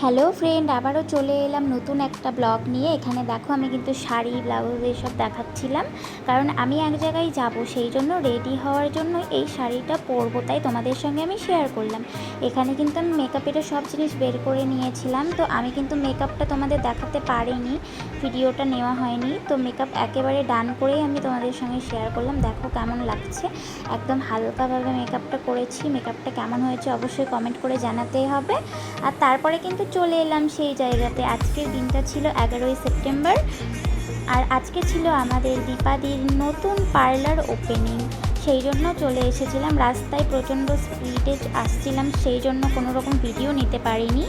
Hello friend আবারও চলে এলাম নতুন একটা ব্লগ নিয়ে। এখানে দেখো, আমি কিন্তু শাড়ি ব্লাউজ এইসব দেখাচ্ছিলাম। কারণ আমি এক জায়গায় যাব, সেই জন্য রেডি হওয়ার জন্য এই শাড়িটা পরবো। তাই তোমাদের সঙ্গে আমি শেয়ার করলাম। এখানে কিন্তু আমি মেকআপেরও সব জিনিস বের করে নিয়েছিলাম। তো আমি কিন্তু মেকআপটা তোমাদের দেখাতে পারিনি। ভিডিওটা নেওয়া হয়নি। তো মেকআপ একেবারে ডান করেই আমি তোমাদের সঙ্গে শেয়ার করলাম। দেখো কেমন লাগছে। একদম হালকাভাবে মেকআপটা করেছি। মেকআপটা কেমন হয়েছে অবশ্যই কমেন্ট করে জানাতেই হবে। আর তারপরে কিন্তু চলে এলাম সেই জায়গাতে। আজকের দিনটা ছিল এগারোই সেপ্টেম্বর। আর আজকে ছিল আমাদের দীপাদির নতুন পার্লার ওপেনিং। সেই জন্য চলে এসেছিলাম। রাস্তায় প্রচণ্ড স্পিডে আসছিলাম, সেই জন্য কোনো রকম ভিডিও নিতে পারিনি।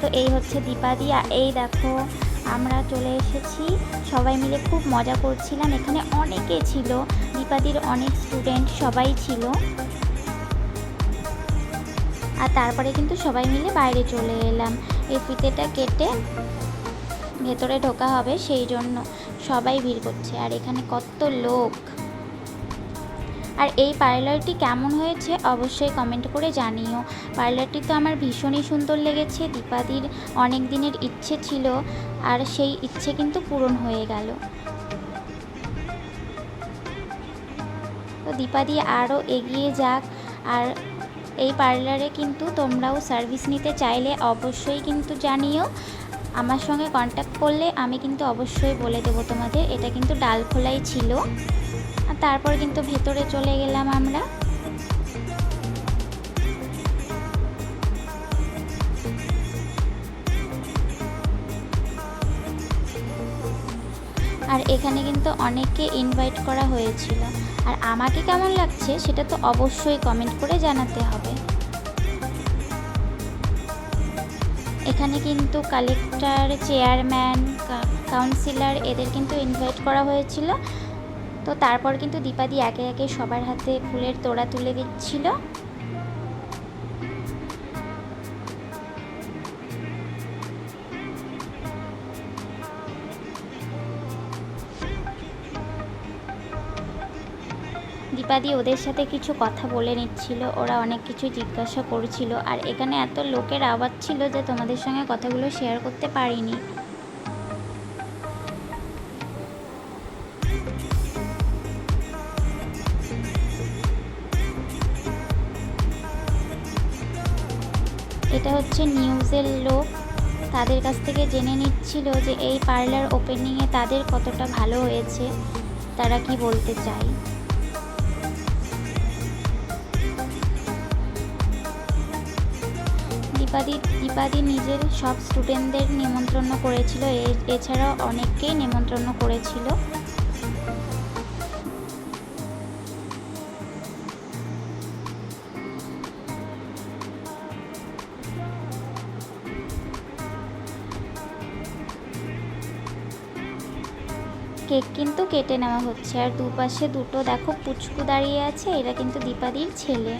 তো এই হচ্ছে দীপাদি। এই দেখো, আমরা চলে এসেছি। সবাই মিলে খুব মজা করছিলাম। এখানে অনেকে ছিল। দীপাদির অনেক স্টুডেন্ট সবাই ছিল। আর তারপরে কিন্তু সবাই মিলে বাইরে চলে এলাম। এই ফিতেটা কেটে ভেতরে ঢোকা হবে সেই জন্য সবাই ভিড় করছে। আর এখানে কত লোক। আর এই পার্লারটি কেমন হয়েছে অবশ্যই কমেন্ট করে জানিও। পার্লারটি তো আমার ভীষণই সুন্দর লেগেছে। দীপাদির অনেক দিনের ইচ্ছে ছিল আর সেই ইচ্ছে কিন্তু পূরণ হয়ে গেল। তো দীপাদি আরও এগিয়ে যাক আর এই পার্লারে কিন্তু তোমরাও সার্ভিস নিতে চাইলে অবশ্যই কিন্তু জানিও। আমার সঙ্গে কন্ট্যাক্ট করলে আমি কিন্তু অবশ্যই বলে দেবো তোমাদের। এটা কিন্তু ডাল খোলাই ছিল তারপর কিন্তু ভেতরে চলে গেলাম আমরা। আর এখানে কিন্তু অনেককে ইনভাইট করা হয়েছিল। আর আমাকে কেমন লাগছে সেটা তো অবশ্যই কমেন্ট করে জানাতে হবে। এখানে কিন্তু কালেক্টর চেয়ারম্যান কাউন্সিলর এদের কিন্তু ইনভাইট করা হয়েছিল। তো তারপর কিন্তু দীপাদি একে একে সবার হাতে ফুলের তোড়া তুলে দিচ্ছিল। দীপাদি ওদের সাথে কিছু কথা বলে নিচ্ছিল, ওরা অনেক কিছু জিজ্ঞাসা করছিল, আর এখানে এত লোকের আওয়াজ ছিল যে তোমাদের সঙ্গে কথাগুলো শেয়ার করতে পারিনি। এটা হচ্ছে নিউজের লোক, তাদের কাছ থেকে জেনে নিচ্ছিল যে এই পার্লার ওপেনিংয়ে তাদের কতটা ভালো হয়েছে, তারা কি বলতে চায়। দীপাদি দীপাদি নিজের সব স্টুডেন্টদের নিমন্ত্রণ করেছিল। এছাড়াও অনেককেই নিমন্ত্রণ করেছিল। কেক কিন্তু কেটে নেওয়া হচ্ছে। আর দুপাশে দুটো দেখো পুচকু দাঁড়িয়ে আছে। এরা কিন্তু দীপাদির ছেলে।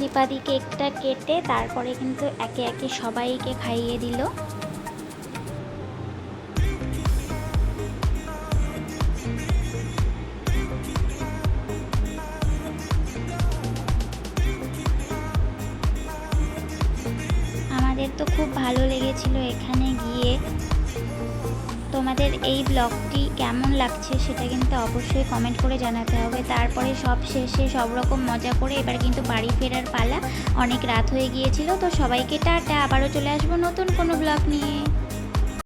দীপাদি কেকটা কেটে তারপরে কিন্তু একে একে সবাইকে খাইয়ে দিল। আমাদের তো খুব ভালো লেগেছিল এখানে গিয়ে। তোমাদের এই ব্লগটি কেমন লাগছে সেটা কিন্তু অবশ্যই কমেন্ট করে জানাতে হবে। তারপরে সব শেষে সব রকম মজা করে এবার কিন্তু বাড়ি ফেরার পালা। অনেক রাত হয়ে গিয়েছিল, তো সবাইকে টাটা। আবারও চলে আসব নতুন কোনো ব্লগ নিয়ে।